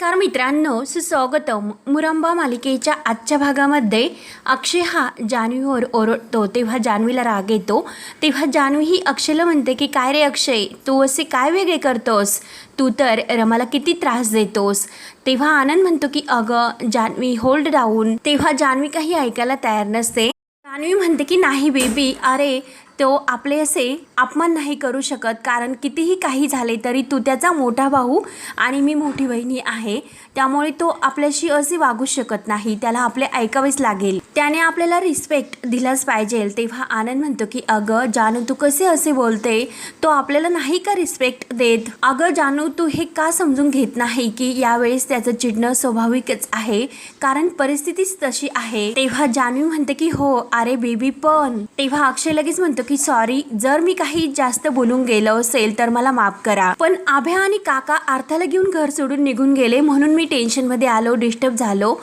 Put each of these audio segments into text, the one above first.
नमस्कार मित्रांनो सुस्वागतम. मुरंबा मालिकेच्या आजच्या भागामध्ये अक्षय हा जान्हवीवर ओरडतो. तेव्हा जान्हवीला राग येतो. तेव्हा जान्हवी ही अक्षयला म्हणते की काय रे अक्षय तू असे काय वेगळे करतोस? तू तर रमाला किती त्रास देतोस. तेव्हा आनंद म्हणतो की अगं जान्हवी होल्ड डाऊन तेव्हा जान्हवी काही ऐकायला तयार नसते. जान्हवी म्हणते की नाही बेबी अरे तो आपले असे अपमान नाही करू शकत कारण कितीही काही झाले तरी तू त्याचा मोठा भाऊ आणि मी मोठी बहिणी आहे. त्यामुळे तो आपल्याशी असे वागू शकत नाही त्याला आपले ऐकावेच लागेल. त्याने आपल्याला रिस्पेक्ट दिलाच पाहिजे. तेव्हा आनंद म्हणतो की अगं जानू तू कसे असे बोलते? तो आपल्याला नाही का रिस्पेक्ट देत? अगं जानू तू हे का समजून घेत नाही की यावेळेस त्याचं चिडणं स्वाभाविकच आहे? कारण परिस्थितीच तशी आहे. तेव्हा जानवी म्हणते की हो अरे बेबी पण. तेव्हा अक्षय लगेच म्हणतो की सॉरी जर मी काही जास्त बोलून गेलो असेल तर मला माफ करा. पण आभ्या आणि काका अर्थाला घेऊन घर सोडून निघून गेले म्हणून मी टेन्शनमध्ये आलो डिस्टर्ब झालो.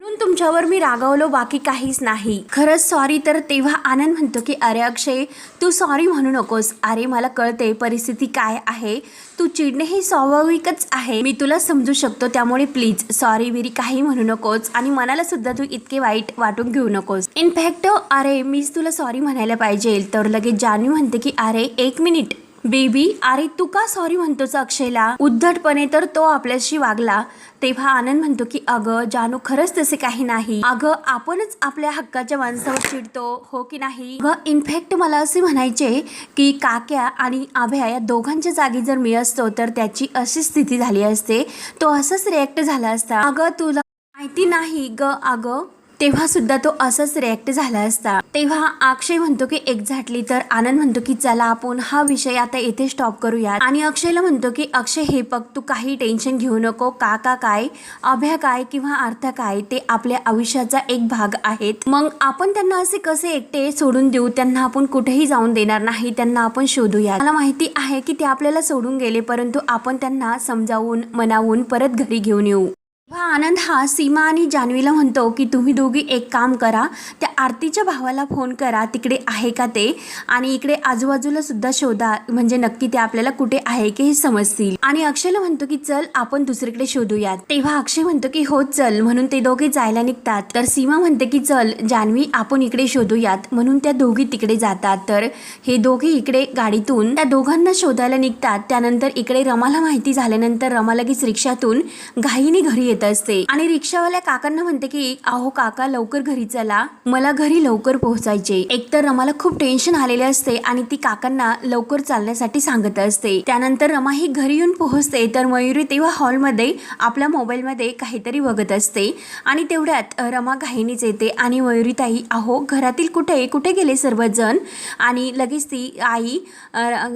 म्हणून तुमच्यावर मी रागावलो बाकी काहीच नाही. खरंच सॉरी तर तेव्हा आनंद म्हणतो की अरे अक्षय तू सॉरी म्हणू नकोस. अरे मला कळते परिस्थिती काय आहे. तू चिडणे हे स्वाभाविकच आहे. मी तुला समजू शकतो त्यामुळे प्लीज सॉरी विरी काही म्हणू नकोस. आणि मनाला सुद्धा तू इतके वाईट वाटून घेऊ नकोस. इनफॅक्ट अरे मीच तुला सॉरी म्हणायला पाहिजे. तर लगेच जानवी म्हणते की अरे एक मिनिट बेबी अरे तू का सॉरी म्हणतोस अक्षयला? उद्धटपणे तर तो आपल्याशी वागला. तेव्हा आनंद म्हणतो की अगं जानू खरंच तसे काही नाही. अगं आपणच आपल्या हक्काच्या माणसावर चिडतो हो की नाही? अगं इनफॅक्ट मला असे म्हणायचे की काक्या आणि आभ्या या दोघांच्या जागी जर मी असतो तर त्याची अशी स्थिती झाली असते. तो असंच रिॲक्ट झाला असता. अगं तुला माहिती नाही ग अगं. तेव्हा सुद्धा तो असंच रिॲक्ट झाला असता. तेव्हा अक्षय म्हणतो की एक्झॅक्टली तर आनंद म्हणतो की चला आपण हा विषय आता येथे स्टॉप करूया आणि अक्षयला म्हणतो की अक्षय हे बघ तू काही टेन्शन घेऊ नको. काका काय अभ्या काय किंवा अर्थ काय ते आपल्या आयुष्याचा एक भाग आहेत. मग आपण त्यांना असे कसे एकटे सोडून देऊ? त्यांना आपण कुठेही जाऊन देणार नाही. त्यांना आपण शोधूया मला माहिती आहे की ते आपल्याला सोडून गेले परंतु आपण त्यांना समजावून मनावून परत घरी घेऊन येऊ. तेव्हा आनंद हा सीमा आणि जान्हवीला म्हणतो की तुम्ही दोघी एक काम करा. त्या आरतीच्या भावाला फोन करा. तिकडे आहे का ते? आणि इकडे आजूबाजूला सुद्धा शोधा. म्हणजे नक्की ते आपल्याला कुठे आहे की हे समजतील. आणि अक्षयला म्हणतो की चल आपण दुसरीकडे शोधूयात. तेव्हा अक्षय म्हणतो की हो चल. म्हणून ते दोघे जायला निघतात. तर सीमा म्हणते की चल जान्हवी आपण इकडे शोधूयात. म्हणून त्या दोघी तिकडे जातात. तर हे दोघे इकडे गाडीतून त्या दोघांना शोधायला निघतात. त्यानंतर इकडे रमाला माहिती झाल्यानंतर रमा लगेच रिक्षातून घाईने घरी येते असते. आणि रिक्षावाल्या काकांना म्हणते की अहो काका लवकर घरी चला. मला घरी लवकर पोहोचायचे एकतर रमाला खूप टेन्शन आलेले असते आणि ती काकांना लवकर चालण्यासाठी सांगत असते. त्यानंतर रमा ही घरी येऊन पोहोचते. तर मयुरी तेव्हा हॉलमध्ये आपल्या मोबाईलमध्ये काहीतरी बघत असते. आणि तेवढ्यात रमा घाईनीच येते आणि मयुरी ताई अहो घरातील कुठे कुठे गेले सर्वजण? आणि लगेच ती आई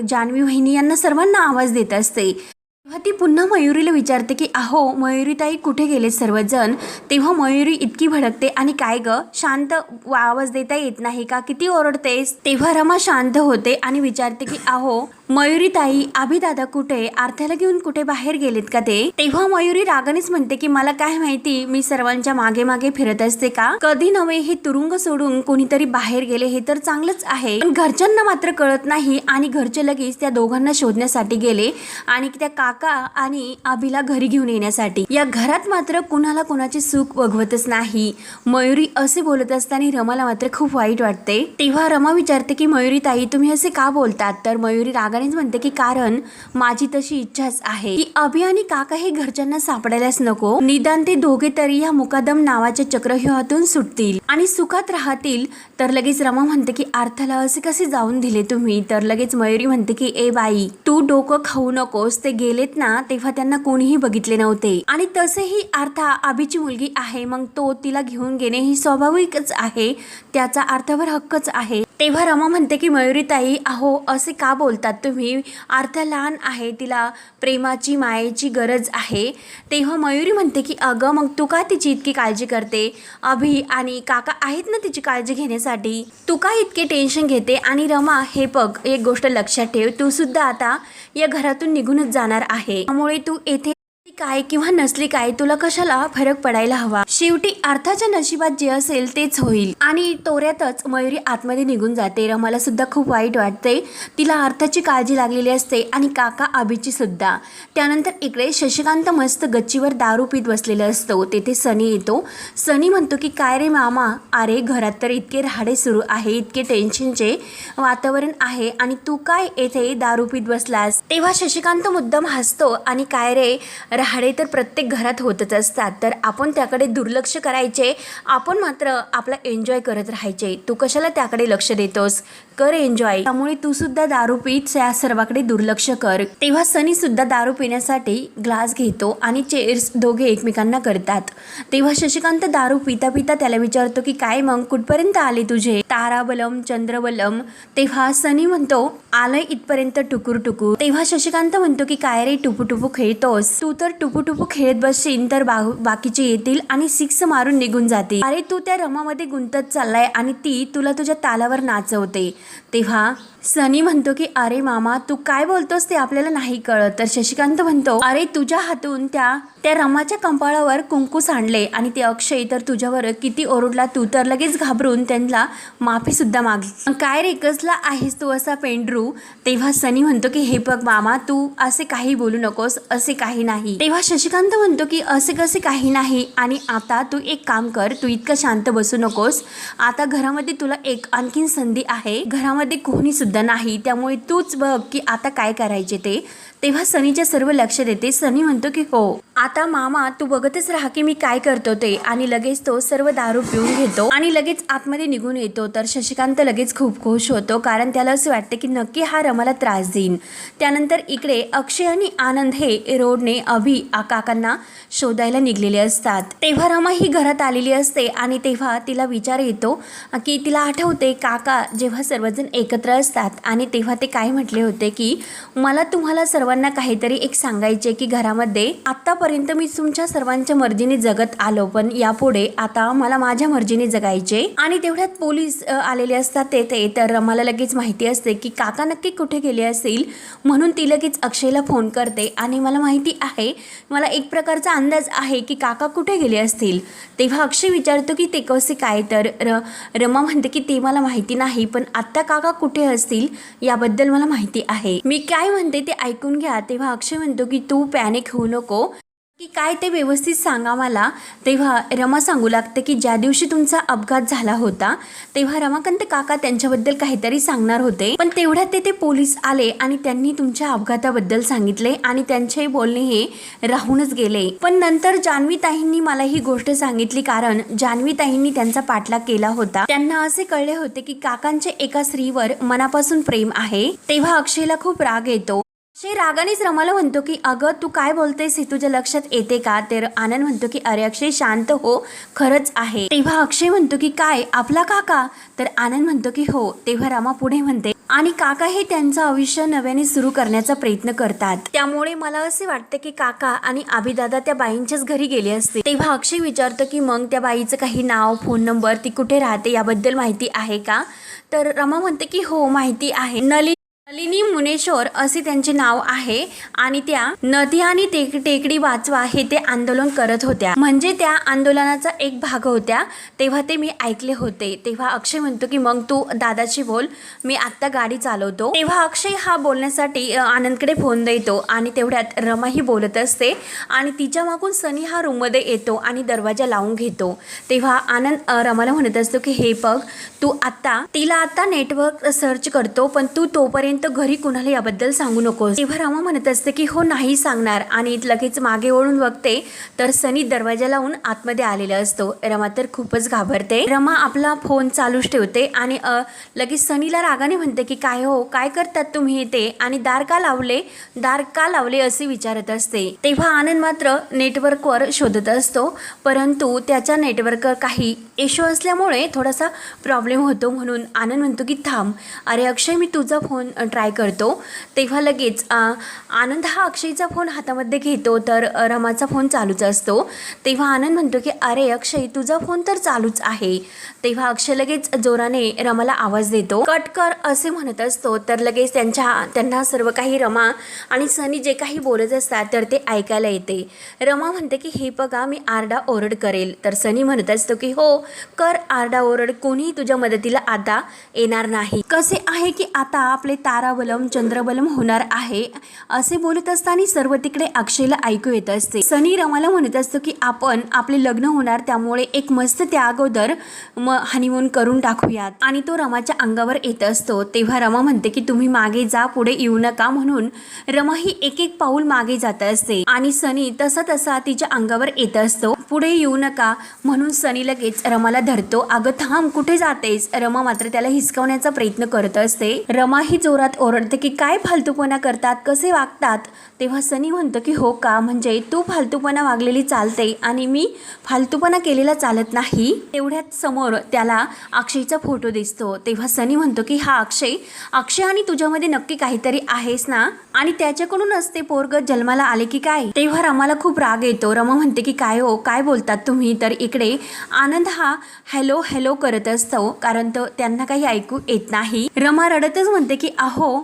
जान्हवी वहिनी यांना सर्वांना आवाज देत असते. ती पुन्हा मयुरीला विचारते की अहो मयुरीताई कुठे गेले सर्वजण? तेव्हा मयुरी इतकी भडकते आणि काय ग? शांत आवाज देता येत नाही का? किती ओरडतेस? तेव्हा रमा शांत होते आणि विचारते की अहो मयुरीताई दादा कुठे? आरथ्याला घेऊन कुठे बाहेर गेलेत का ते? तेव्हा मयुरी रागानेच म्हणते की मला काय माहिती मी सर्वांच्या मागे मागे फिरत असते का? कधी नव्हे हे तुरुंग सोडून कोणीतरी बाहेर गेले हे तर चांगलंच आहे. पण घरच्यांना मात्र कळत नाही आणि घरचे लगेच त्या दोघांना शोधण्यासाठी गेले आणि त्या काका आणि आभीला घरी घेऊन येण्यासाठी. या घरात मात्र कुणाला कुणाचे सुख बघवतच नाही. मयुरी असे बोलत असताना रमाला मात्र खूप वाईट वाटते. तेव्हा रमा विचारते की मयुरी ताई तुम्ही असे का बोलतात? तर मयुरी रागानेच म्हणते की कारण माझी तशी इच्छाच आहे. की अभि आणि काका हे घरच्यांना सापडायलाच नको. निदान ते दोघे तरी या मुकादम नावाच्या चक्रव्यूहातून सुटतील आणि सुखात राहतील. तर लगेच रमा म्हणते की अर्थाला असे कसे जाऊन दिले तुम्ही? तर लगेच मयुरी म्हणते की ए बाई तू डोकं खाऊ नकोस. ते गेलेत ना तेव्हा त्यांना कोणीही बघितले नव्हते. आणि तसेही अर्था अभिची मुलगी आहे. मग तो तिला घेऊन घेणे ही स्वाभाविकच आहे. त्याचा अर्थावर हक्कच आहे. तेव्हा रमा म्हणते की मयुरीताई अहो असे का बोलतात? तुम्ही अर्थ लहान आहे तिला प्रेमाची मायेची गरज आहे. तेव्हा मयुरी म्हणते की अगं मग तू का तिची इतकी काळजी करते? अभि आणि काका आहेत ना तिची काळजी घेण्यासाठी? तू का इतके टेन्शन घेते? आणि रमा हे बघ एक गोष्ट लक्षात ठेव. तू सुद्धा आता या घरातून निघूनच जाणार आहे. त्यामुळे तू येथे काय किंवा नसली काय तुला कशाला फरक पडायला हवा? शेवटी अर्थाच्या नशिबात जे असेल तेच होईल. आणि तोऱ्यातच मयुरी आतमध्ये निघून जाते. रमाला सुद्धा खूप वाईट वाटते. तिला अर्थाची काळजी लागलेली असते आणि काका आबीची सुद्धा. त्यानंतर इकडे शशिकांत मस्त गच्चीवर दारू पीत बसलेला असतो. तेथे सनी येतो. सनी म्हणतो की काय रे मामा? अरे घरात तर इतके राहाडे सुरू आहे इतके टेन्शनचे वातावरण आहे. आणि तू काय येथे दारू पीत बसलास? तेव्हा शशिकांत मुद्दाम हसतो आणि काय रे? हाडे तर प्रत्येक घरात होतच असतात. तर आपण त्याकडे दुर्लक्ष करायचे. आपण मात्र आपला एन्जॉय करत राहायचे. तू कशाला त्याकडे लक्ष देतोस? कर एन्जॉय त्यामुळे तू सुद्धा दारू पीत या सर्वाकडे दुर्लक्ष कर. तेव्हा सनी सुद्धा दारू पिण्यासाठी ग्लास घेतो आणि चेअर्स दोघे एकमेकांना करतात. तेव्हा शशिकांत दारू पिता पिता त्याला विचारतो की काय मग? कुठपर्यंत आले तुझे? ताराबलम चंद्रबलम. तेव्हा सनी म्हणतो आलंय इथपर्यंत टुकूर टुकूर तेव्हा शशिकांत म्हणतो की काय रे टुपू टुपू खेळतोस? तू तर टुपूटुपू खेळत बसशील तर बा- बाकीचे येतील आणि सिक्स मारून निघून जातील. अरे तू त्या रमामध्ये गुंतत चाललाय आणि ती तुला तुझ्या तालावर नाचवते. तेव्हा सनी म्हणतो की अरे मामा तू काय बोलतोस ते आपल्याला नाही कळत. तर शशिकांत म्हणतो अरे तुझ्या हातून त्या त्या रमाच्या कंपाळावर कुंकू सांडले आणि ते अक्षय तर तुझ्यावर किती ओरडला तू तर लगेच घाबरून त्यांना माफी सुद्धा मागली. काय रे कसला आहेस तू असा पेंडरू? तेव्हा सनी म्हणतो की हे बघ मामा तू असे काही बोलू नकोस असे काही नाही. तेव्हा शशिकांत म्हणतो की असे कसे काही नाही आणि आता तू एक काम कर तू इतकं शांत बसू नकोस. आता घरामध्ये तुला एक आणखीन संधी आहे. घरामध्ये कोणी सुद्धा नाही. त्यामुळे तूच बघ की आता काय करायचे ते. तेव्हा सनीच्या सर्व लक्ष देते. सनी म्हणतो की हो आता मामा तू बघतच राहा की मी काय करतो ते. आणि लगेच तो सर्व दारू पिऊन घेतो आणि लगेच आतमध्ये निघून येतो. तर शशिकांत लगेच खूप खुश होतो कारण त्याला असं वाटतं की नक्की हा रमाला त्रास देईन. त्यानंतर इकडे अक्षय आणि आनंद हे रोडने अभि काकांना शोधायला निघलेले असतात. तेव्हा रमा ही घरात आलेली असते आणि तेव्हा तिला विचार येतो की तिला आठवते काका जेव्हा सर्वजण एकत्र असतात आणि तेव्हा ते काय म्हटले होते की मला तुम्हाला सर्वांना काहीतरी एक सांगायचे की घरामध्ये आतापर्यंत मी तुमच्या सर्वांच्या मर्जीने जगत आलो पण यापुढे आता मला माझ्या मर्जीने जगायचे. आणि तेवढ्यात पोलीस आलेले असतात तेथे तर मला लगेच माहिती असते की काका नक्की कुठे गेले असतील म्हणून ती लगेच अक्षयला फोन करते. आणि मला माहिती आहे मला एक प्रकारचा अंदाज आहे की काका कुठे गेले असतील. तेव्हा अक्षय विचारतो की ते कसे काय तर र रमा म्हणते की ते मला माहिती नाही पण आत्ता काका कुठे असतील याबद्दल मला माहिती आहे. मी काय म्हणते ते ऐकून घ्या तेव्हा अक्षय म्हणतो की तू पॅनिक होऊ नको. की काय ते व्यवस्थित सांगा मला. तेव्हा रमा सांगू लागते की ज्या दिवशी तुमचा अपघात झाला होता तेव्हा रमाकांत काका त्यांच्याबद्दल काहीतरी सांगणार होते. पण तेवढ्यात ते ते पोलीस आले आणि त्यांनी तुमच्या अपघाताबद्दल सांगितले आणि त्यांचे बोलणे हे राहूनच गेले. पण नंतर जान्हवी ताईंनी मला ही गोष्ट सांगितली कारण जान्हवी ताईंनी त्यांचा पाठलाग केला होता. त्यांना असे कळले होते की काकांचे एका स्त्रीवर मनापासून प्रेम आहे. तेव्हा अक्षयला खूप राग येतो. अक्षय रागानेच रमाला म्हणतो की अगं तू काय बोलतेस? हे तुझ्या लक्षात येते का? तर आनंद म्हणतो की अरे अक्षय शांत हो. खरंच आहे. तेव्हा अक्षय म्हणतो की काय? आपला काका? तर आनंद म्हणतो की हो. तेव्हा रमा पुढे म्हणते आणि काका हे त्यांचं आयुष्य नव्याने सुरू करण्याचा प्रयत्न करतात. त्यामुळे मला असे वाटते की काका आणि आबीदादा त्या बाईंच्याच घरी गेले असते तेव्हा अक्षय विचारतो की मग त्या बाईचं काही नाव फोन नंबर ती कुठे राहते? याबद्दल माहिती आहे का? तर रमा म्हणते की हो माहिती आहे. नली लिनी मुनेश्वर असे त्यांचे नाव आहे आणि त्या नदी आणि टेक टेकडी वाचवा हे ते आंदोलन करत होत्या. म्हणजे त्या आंदोलनाचा एक भाग होत्या. तेव्हा ते मी ऐकले होते. तेव्हा अक्षय म्हणतो की मग तू दादाशी बोल. मी आत्ता गाडी चालवतो. तेव्हा अक्षय हा बोलण्यासाठी आनंदकडे फोन देतो आणि तेवढ्यात रमा ही बोलत असते आणि तिच्या मागून सनी हा रूममध्ये येतो आणि दरवाजा लावून घेतो. तेव्हा आनंद रमाला म्हणत असतो की हे बघ तू आत्ता तिला आत्ता नेटवर्क सर्च करतो पण तू तोपर्यंत तर घरी कुणाला याबद्दल सांगू नकोस. तेव्हा रमा म्हणत असते की हो नाही सांगणार. आणि लगेच मागे वळून बघते तर सनी दरवाजा लावून आतमध्ये आलेला असतो. रमा तर खूपच घाबरते. रमा आपला फोन चालूच ठेवते आणि लगेच सनीला रागाने म्हणते की काय हो काय करतात तुम्ही ते आणि दार का लावले? दार का लावले असे विचारत असते. तेव्हा आनंद मात्र नेटवर्कवर शोधत असतो परंतु त्याच्या नेटवर्कवर काही इश्यू असल्यामुळे थोडासा प्रॉब्लेम होतो म्हणून आनंद म्हणतो की थांब. अरे अक्षय मी तुझा फोन ट्राय करतो. तेव्हा लगेच आनंद हा अक्षयचा फोन हातामध्ये घेतो तर रमाचा फोन चालूच असतो. तेव्हा आनंद म्हणतो की अरे अक्षय तुझा फोन तर चालूच आहे. तेव्हा अक्षय लगेच जोराने रमाला आवाज देतो. कट कर असे म्हणत असतो. तर लगेच त्यांच्या त्यांना सर्व काही रमा आणि सनी जे काही बोलत असतात तर ते ऐकायला येते. रमा म्हणते की हे बघा मी आरडा ओरड करेल. तर सनी म्हणत असतो की हो कर आरडा ओरड. कोणीही तुझ्या मदतीला आता येणार नाही. कसे आहे की आता आपले ताराबलम चंद्रबलम होणार आहे? असे बोलत असताना सर्व तिकडे अक्षयला ऐकू येत असते. सनी रमाला म्हणत असतो की आपण आपले लग्न होणार त्यामुळे एक मस्त त्या अगोदर म हनीमून करून टाकूयात. आणि तो रमाच्या अंगावर येत असतो तेव्हा रमा म्हणते की तुम्ही मागे जा पुढे येऊ नका म्हणून रमा ही एक एक पाऊल मागे जात असते. आणि सनी तसा तसा तिच्या अंगावर येत असतो पुढे येऊ नका म्हणून सनी लगेच रमाला धरतो. अगं थांब कुठे जातेस? रमा मात्र त्याला हिसकवण्याचा प्रयत्न करत असते. रमा ही जोरात ओरडते की काय फालतूपणा करतात? कसे वागतात? तेव्हा सनी म्हणतो की हो का? म्हणजे तू फालतूपणा वागलेली चालते आणि मी फालतूपणा केलेला चालत नाही? तेवढ्यात समोर त्याला अक्षयचा फोटो दिसतो. तेव्हा सनी म्हणतो की हा अक्षय अक्षय आणि तुझ्यामध्ये नक्की काहीतरी आहेस ना? आणि त्याच्याकडूनच ते पोरग जन्माला आले की काय? तेव्हा रमाला खूप राग येतो. रमा म्हणते की काय हो? काय बोलतात तुम्ही? तर इकडे आनंद हा हॅलो हॅलो करत असतो. कारण तो त्यांना काही ऐकू येत नाही. रमा रडतच म्हणते की अहो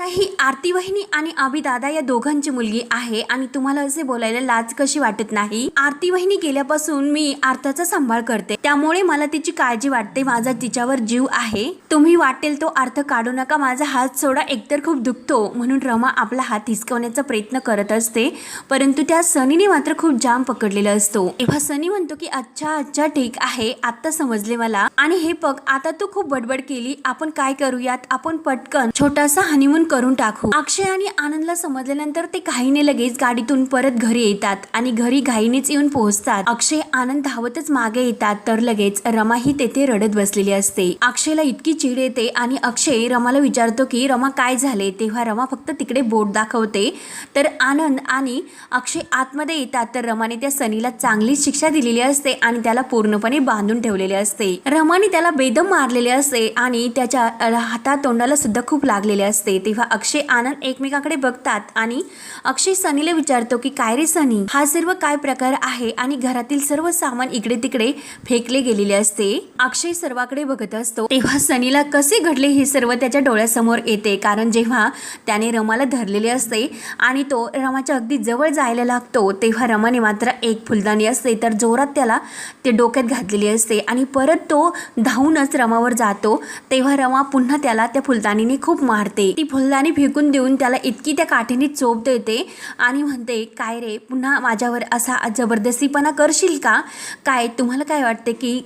आता ही आरती वहिनी आणि आबी दादा या दोघांची मुलगी आहे? आणि तुम्हाला असे बोलायला लाज कशी वाटत नाही? आरती वहिनी गेल्यापासून मी आरताचा सांभाळ करते. त्यामुळे मला तिची काळजी वाटते. माझा तिच्यावर जीव आहे. तुम्ही वाटेल तो अर्थ काढू नका. माझा हात सोडा. एकतर खूप दुखतो. म्हणून रमा आपला हात हिसकवण्याचा प्रयत्न करत असते. परंतु त्या सनीने मात्र खूप जाम पकडलेला असतो. तेव्हा सनी म्हणतो की अच्छा अच्छा ठीक आहे. आता समजले मला. आणि हे बघ आता तू खूप बडबड केली. आपण काय करूयात? आपण पटकन छोटासा हनीमून करून टाकू. अक्षय आणि आनंदला समजल्यानंतर ते घाईने लगेच गाडीतून परत घरी येतात आणि घरी घाईनेच येऊन पोहोचतात. अक्षय आनंद धावतच मागे येतात तर लगेच रमा ही तेथे रडत बसलेली असते. अक्षयला इतकी चिड येते आणि अक्षय रमाला विचारतो की रमा काय झाले? तेव्हा रमा फक्त तिकडे बोट दाखवते. तर आनंद आणि अक्षय आतमध्ये येतात तर रमाने त्या सनीला चांगली शिक्षा दिलेली असते आणि त्याला पूर्णपणे बांधून ठेवलेले असते. रमाने त्याला बेदम मारलेले असते आणि त्याच्या हातातोंडाला हातात तोंडाला सुद्धा खूप लागलेले असते. तेव्हा अक्षय आनंद एकमेकाकडे बघतात आणि अक्षय सनीला विचारतो की काय रे सनी? हा सर्व काय प्रकार आहे आणि घरातील सर्व सामान इकडे तिकडे फेकले गेलेले असते? अक्षय सर्वाकडे बघत असतो. तेव्हा सनीला कसे घडले हे सर्व त्याच्या डोळ्यासमोर येते. कारण जेव्हा त्याने रमाला धरलेले असते आणि तो रमाच्या अगदी जवळ जायला लागतो तेव्हा रमाने मात्र एक फुलदाणी असते. तर जोरात त्याला ते डोक्यात घातलेली असते आणि परत तो धावूनच रमावर जातो. तेव्हा रमा पुन्हा त्याला त्या फुलदाणीने खूप मारते. ती फुलदाणी फेकून देऊन त्याला इतकी त्या काठीने चोप देते आणि म्हणते काय रे पुन्हा माझ्यावर असा जबरदस्तीपणा करशील का? काय तुम्हाला काय वाटते की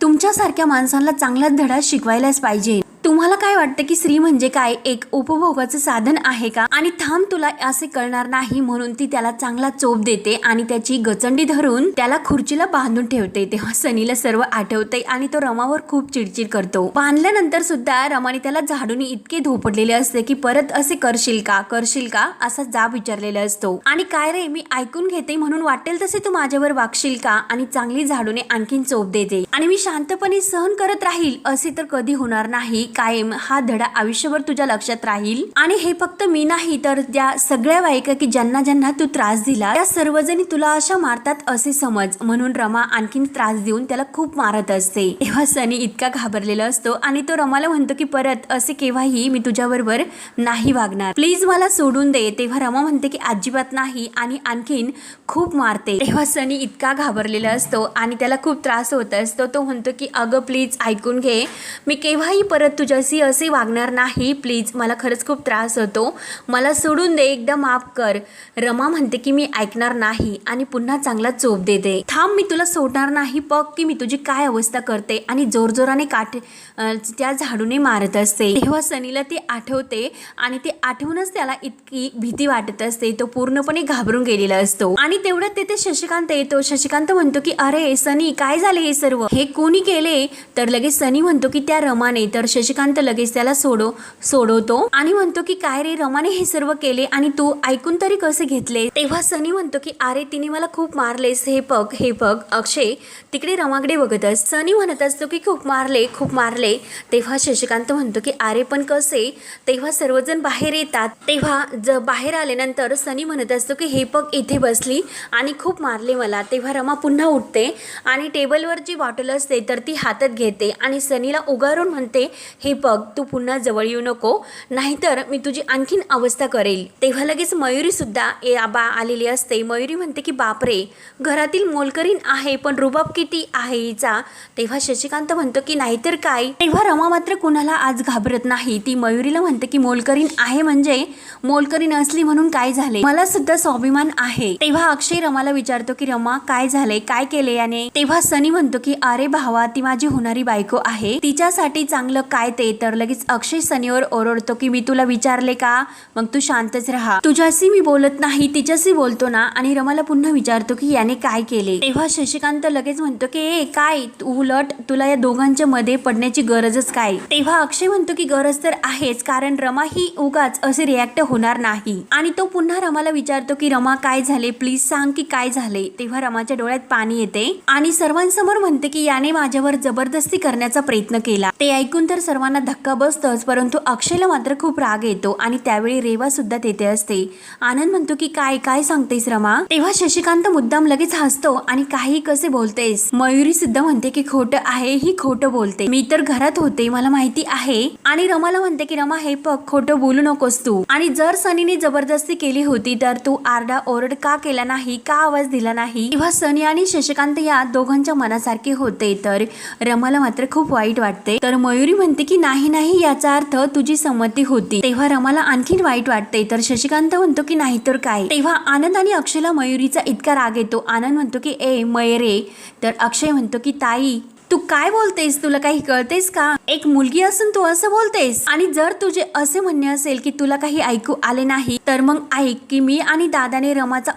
तुमच्यासारख्या माणसांना चांगलाच धडा शिकवायलाच पाहिजे? तुम्हाला काय वाटतं की स्त्री म्हणजे काय? एक उपभोगाचं साधन आहे का? आणि थांब तुला असे कळणार नाही म्हणून ती त्याला चांगला चोप देते आणि त्याची गचंडी धरून त्याला खुर्चीला बांधून ठेवते. तेव्हा सनीला सर्व आठवते आणि तो रमावर खूप चिडचिड करतो. बांधल्यानंतर सुद्धा रमाने त्याला झाडून इतके धोपडलेले असते की परत असे करशील का? करशील का? असा जाब विचारलेला असतो. आणि काय रे मी ऐकून घेते म्हणून वाटेल तसे तू माझ्यावर वागशील का? आणि चांगली झाडूने आणखीन चोप देते. आणि मी शांतपणे सहन करत राहील असे तर कधी होणार नाही. कायम हा धडा आयुष्यभर तुझ्या लक्षात राहील. आणि हे फक्त मी नाही तर त्या सगळ्या बायका की ज्यांना ज्यांना तू त्रास दिला त्या सर्वजणी तुला अशा मारतात असे समज. म्हणून रमा आणखीन त्रास देऊन त्याला खूप मारत असते. तेव्हा सनी इतका घाबरलेला असतो आणि तो रमाला म्हणतो की परत असे केव्हाही मी तुझ्याबरोबर नाही वागणार. प्लीज मला सोडून दे. तेव्हा रमा म्हणते की अजिबात नाही आणि आणखीन खूप मारते. तेव्हा सनी इतका घाबरलेला असतो आणि त्याला खूप त्रास होत असतो. तो म्हणतो की अगं प्लीज ऐकून घे. मी केव्हाही परत तुझ्याशी असे वागणार नाही. प्लीज मला खरंच खूप त्रास होतो. मला सोडून दे एकदा माफ कर. रमा म्हणते की मी ऐकणार नाही आणि पुन्हा चांगला चोप देते. थांब मी तुला सोडणार नाही. बघ की मी तुझी काय अवस्था करते आणि जोरजोराने काठे त्या झाडूने मारत असते. तेव्हा सनीला ती आठवते आणि ते आठवूनच त्याला इतकी भीती वाटत असते. तो पूर्णपणे घाबरून गेलेला असतो. आणि तेवढ्यात तिथे शशिकांत येतो. शशिकांत म्हणतो की अरे सनी काय झाले हे सर्व? हे कोणी केले? तर लगेच सनी म्हणतो की त्या रमाने. तर शशिकांत लगेच त्याला सोडो सोडवतो आणि म्हणतो की काय रे रमाने हे सर्व केले आणि तू ऐकून तरी कसे घेतले? तेव्हा सनी म्हणतो की अरे तिने मला खूप मारलेस. हे बघ हे बघ अक्षय तिकडे रमाकडे बघत असत सनी म्हणत असतो की खूप मारले खूप मारले. तेव्हा शशिकांत म्हणतो की अरे पण कसे? तेव्हा सर्वजण बाहेर येतात. तेव्हा ज बाहेर आल्यानंतर सनी म्हणत असतो की हे पग इथे बसली आणि खूप मारले मला. तेव्हा रमा पुन्हा उठते आणि टेबलवर जी बॉटल असते तर ती हातात घेते आणि सनीला उगारून म्हणते हे पग तू पुन्हा जवळ येऊ नको नाहीतर मी तुझी आणखीन अवस्था करेल. तेव्हा लगेच मयुरी सुद्धा ए आबा आलेली असते. मयुरी म्हणते की बापरे घरातील मोलकरीण आहे पण रुबाब किती आहे हिचा? तेव्हा शशिकांत म्हणतो की नाहीतर काय? तेव्हा रमा मात्र कुणाला आज घाबरत नाही. ती मयुरीला म्हणते की मोलकरीण आहे म्हणजे मोलकरीण असली म्हणून काय झाले? मला सुद्धा स्वाभिमान आहे. तेव्हा अक्षय रमाला विचारतो की रमा काय झाले? काय केले याने? तेव्हा सनी म्हणतो की अरे भावा ती माझी होणारी बायको आहे. तिच्यासाठी चांगलं काय ते? तर लगेच अक्षय सनीवर ओरडतो की मी तुला विचारले का? मग तू शांतच राहा. तुझ्याशी मी बोलत नाही तिच्याशी बोलतो ना. आणि रमाला पुन्हा विचारतो की याने काय केले? तेव्हा शशिकांत लगेच म्हणतो की ए काय? तू उलट तुला या दोघांच्या मध्ये पडण्याची गरजच काय? तेव्हा अक्षय म्हणतो की गरज तर आहेच कारण रमा ही उगाच असे रिॲक्ट होणार नाही. आणि तो पुन्हा रमाला विचारतो की रमा काय झाले? प्लीज सांग की काय झाले? तेव्हा रमाच्या डोळ्यात पाणी येते आणि सर्वांसमोर म्हणते की याने माझ्यावर जबरदस्ती करण्याचा प्रयत्न केला. ते ऐकून तर सर्वांना धक्का बसतोच परंतु अक्षयला मात्र खूप राग येतो आणि त्यावेळी रेवा सुद्धा तेथे असते. आनंद म्हणतो की काय काय सांगतेस रमा? तेव्हा शशिकांत मुद्दाम लगेच हसतो आणि काही कसे बोलतेस? मयुरी सुद्धा म्हणते की खोटं आहे ही खोटं बोलते. मी तर घरात होते मला माहिती आहे. आणि रमाला म्हणते की रमा हे बघ खोटं बोलू नकोस तू. आणि जर सनीने जबरदस्ती केली होती तर तू आरडा ओरड का केला नाही का आवाज दिला नाही? तेव्हा सनी आणि शशिकांत या दोघांच्या मनासारखे होते. तर रमाला मात्र खूप वाईट वाटते. तर मयुरी म्हणते की नाही नाही याचा अर्थ तुझी संमती होती. तेव्हा रमाला आणखीन वाईट वाटते. तर शशिकांत म्हणतो की नाही तर काय? तेव्हा आनंद आणि अक्षयला मयुरीचा इतका राग येतो. आनंद म्हणतो की ए मयरे तर अक्षय म्हणतो की ताई तू काय बोलतेस? तुला काही कळतेस का? एक मुलगी असून तू असं बोलतेस. आणि जर तुझे असे म्हणणे असेल की तुला काही ऐकू आले नाही तर मग ऐक की मी आणि दादाने रमाचा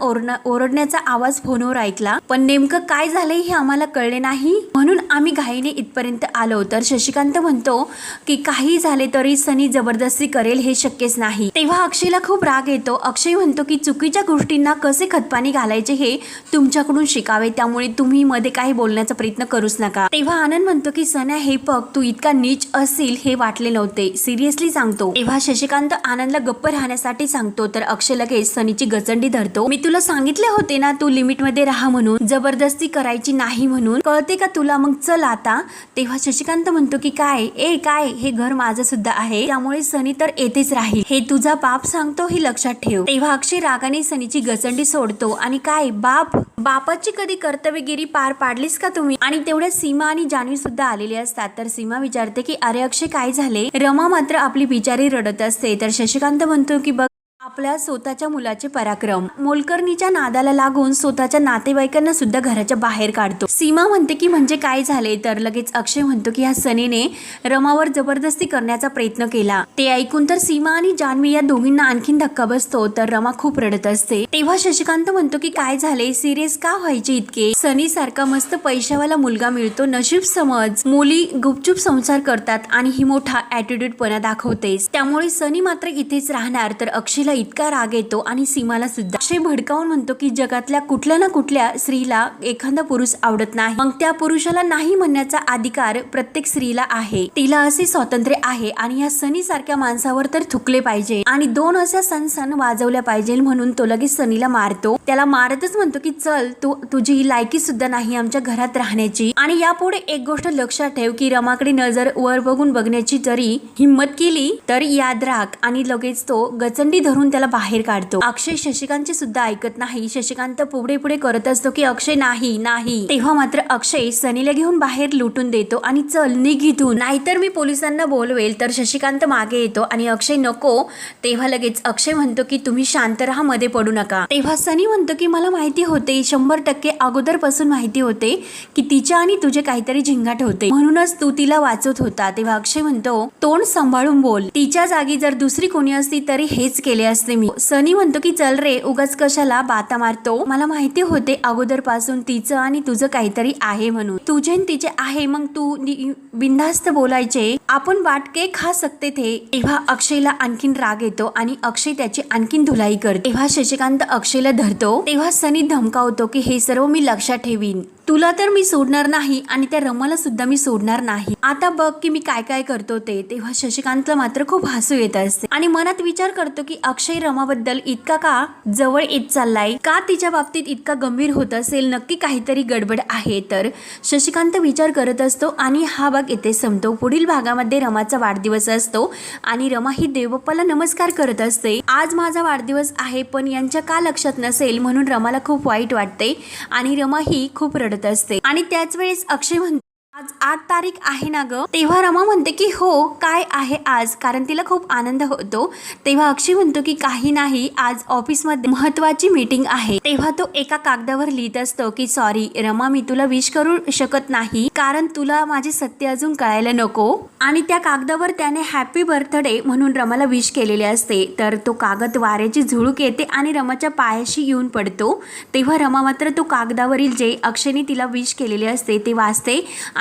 ओरडण्याचा आवाज फोनवर ऐकला. पण नेमकं काय झाले हे आम्हाला कळले नाही. म्हणून आम्ही घाईने इथपर्यंत आलो. तर शशिकांत म्हणतो की काही झाले तरी सनी जबरदस्ती करेल हे शक्यच नाही. तेव्हा अक्षयला खूप राग येतो. अक्षय म्हणतो की चुकीच्या गोष्टींना कसे खतपाणी घालायचे हे तुमच्याकडून शिकावे. त्यामुळे तुम्ही मध्ये काही बोलण्याचा प्रयत्न करूच नका. तेव्हा आनंद म्हणतो की सन्या हे बघ तू इतका नीच असेल हे वाटले नव्हते. सिरियसली सांगतो. तेव्हा शशिकांत आनंदला गप्प राहण्यासाठी सांगतो तर अक्षय लगेच सनीची गचंडी धरतो. मी तुला सांगितले होते ना तू लिमिटमध्ये राहा म्हणून जबरदस्ती करायची नाही म्हणून. कळते का तुला? मग चल आता. तेव्हा शशिकांत म्हणतो की काय? ए काय? हे घर माझं सुद्धा आहे. त्यामुळे सनी तर येतेच राहील. हे तुझा बाप सांगतो हे लक्षात ठेव. तेव्हा अक्षय रागाने सनीची गचंडी सोडतो. आणि काय? बाप? बापाची कधी कर्तव्यगिरी पार पाडलीस का तुम्ही? आणि तेवढ्या सीमा आणि जान्हवी सुद्धा आलेली असतात. तर सीमा विचारते की अरे अक्षय काय झाले? रमा मात्र आपली बिचारी रडत असते. तर शशिकांत म्हणतो की बघ आपल्या स्वतःच्या मुलाचे पराक्रम. मोलकर्णीच्या नादाला लागून स्वतःच्या नातेवाईकांना सुद्धा घराच्या बाहेर काढतो. सीमा म्हणते की म्हणजे काय झाले? तर लगेच अक्षय म्हणतो की ह्या सनीने रमावर जबरदस्ती करण्याचा प्रयत्न केला. ते ऐकून तर सीमा आणि जान्हवी या दोघींना आणखीन धक्का बसतो तर रमा खूप रडत असते. तेव्हा शशिकांत म्हणतो की काय झाले? सिरियस का व्हायचे इतके? सनी सारखा मस्त पैशावाला मुलगा मिळतो नशीब समज. मुली गुपचूप संसार करतात आणि ही मोठा ऍटिट्यूडपणा दाखवतेस. त्यामुळे सनी मात्र इथेच राहणार तर अक्षयला इतका राग येतो आणि सीमाला सुद्धा. अक्षय भडकावून म्हणतो की जगातल्या कुठल्या ना कुठल्या स्त्रीला एखादा पुरुष आवडत नाही. मग त्या पुरुषाला नाही म्हणण्याचा अधिकार प्रत्येक स्त्रीला आहे. तिला असे स्वातंत्र्य आहे आणि या सनी सारख्या माणसावर तर थुकले पाहिजे. आणि दोन अशा सण सण वाजवल्या पाहिजे म्हणून तो लगेच सनीला मारतो. त्याला मारतच म्हणतो की चल तू तुझी ही लायकी सुद्धा नाही आमच्या घरात राहण्याची. आणि यापुढे एक गोष्ट लक्षात ठेव की रमाकडे नजर वर बघून बघण्याची जरी हिंमत केली तर याद राख आणि लगेच तो गचंडी धरून त्याला बाहेर काढतो. अक्षय शशिकांतचे सुद्धा ऐकत नाही. शशिकांत पुढे पुढे करत असतो की अक्षय नाही नाही. तेव्हा मात्र अक्षय सनीला घेऊन बाहेर लुटून देतो आणि चल निघितून नाहीतर मी पोलिसांना बोलवेल तर शशिकांत मागे येतो आणि अक्षय नको. तेव्हा लगेच अक्षय म्हणतो की तुम्ही शांत राहा मध्ये पडू नका. तेव्हा सनी म्हणतो की मला माहिती होते शंभर टक्के अगोदरपासून माहिती होते की तिच्या आणि तुझे काहीतरी झिंगाट होते. म्हणूनच तू तिला वाचवत होता. तेव्हा अक्षय म्हणतो तोंड सांभाळून बोल. तिच्या जागी जर दुसरी कोणी असती तरी हेच केले असते. मी सनी म्हणतो की चल रे उगाच कशाला बाता मारतो? मला माहिती होते अगोदरपासून तिचं आणि तुझं काहीतरी आहे म्हणून. तुझे आणि तिचे आहे मग तू नि- बिनधास्त बोलायचे. आपण वाटके खा सकते थे. तेव्हा अक्षयला आणखीन राग येतो आणि अक्षय त्याची आणखीन धुलाई करतो. तेव्हा शशिकांत अक्षयला धरतो. तेव्हा सनी धमकावतो की हे सर्व मी लक्षात ठेवीन. तुला तर मी सोडणार नाही आणि त्या रमाला सुद्धा मी सोडणार नाही. आता बघ की मी काय काय करतो ते. तेव्हा शशिकांतला मात्र खूप हसू येत असते. आणि मनात विचार करतो की अक्षय रमाबद्दल इतका का जवळ येत चाललाय? का तिच्या बाबतीत इतका गंभीर होत असेल? नक्की काहीतरी गडबड आहे. तर शशिकांत विचार करत असतो आणि हा भाग येथे संपतो. पुढील भागामध्ये रमाचा वाढदिवस असतो आणि रमा ही देवबाप्पाला नमस्कार करत असते. आज माझा वाढदिवस आहे पण यांच्या का लक्षात नसेल? म्हणून रमाला खूप वाईट वाटते आणि रमा ही खूप रडत असते. आणि त्याच वेळेस अक्षय म्हणतो आज आठ तारीख आहे ना ग? तेव्हा रमा म्हणते की हो काय आहे आज? कारण तिला खूप आनंद होतो. तेव्हा अक्षय म्हणतो की काही नाही आज ऑफिसमध्ये महत्वाची मीटिंग आहे. तेव्हा तो एका कागदावर लिहित असतो की सॉरी रमा मी तुला विश करू शकत नाही कारण तुला माझे सत्य अजून कळायला नको. आणि त्या कागदावर त्याने हॅपी बर्थडे म्हणून रमाला विश केलेले असते. तर तो कागद वाऱ्याची झुळूक येते आणि रमाच्या पायाशी येऊन पडतो. तेव्हा रमा मात्र तो कागदावरील जे अक्षयने तिला विश केलेले असते ते वाचते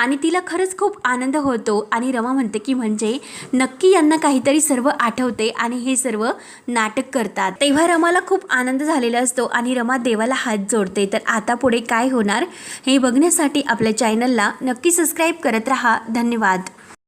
आणि तिला खरंच खूप आनंद होतो. आणि रमा म्हणते की म्हणजे नक्की यांना काहीतरी सर्व आठवते आणि हे सर्व नाटक करतात. तेव्हा रमाला खूप आनंद झालेला असतो आणि रमा देवाला हात जोडते. तर आता पुढे काय होणार हे बघण्यासाठी आपल्या चॅनलला नक्की सबस्क्राईब करत राहा. धन्यवाद.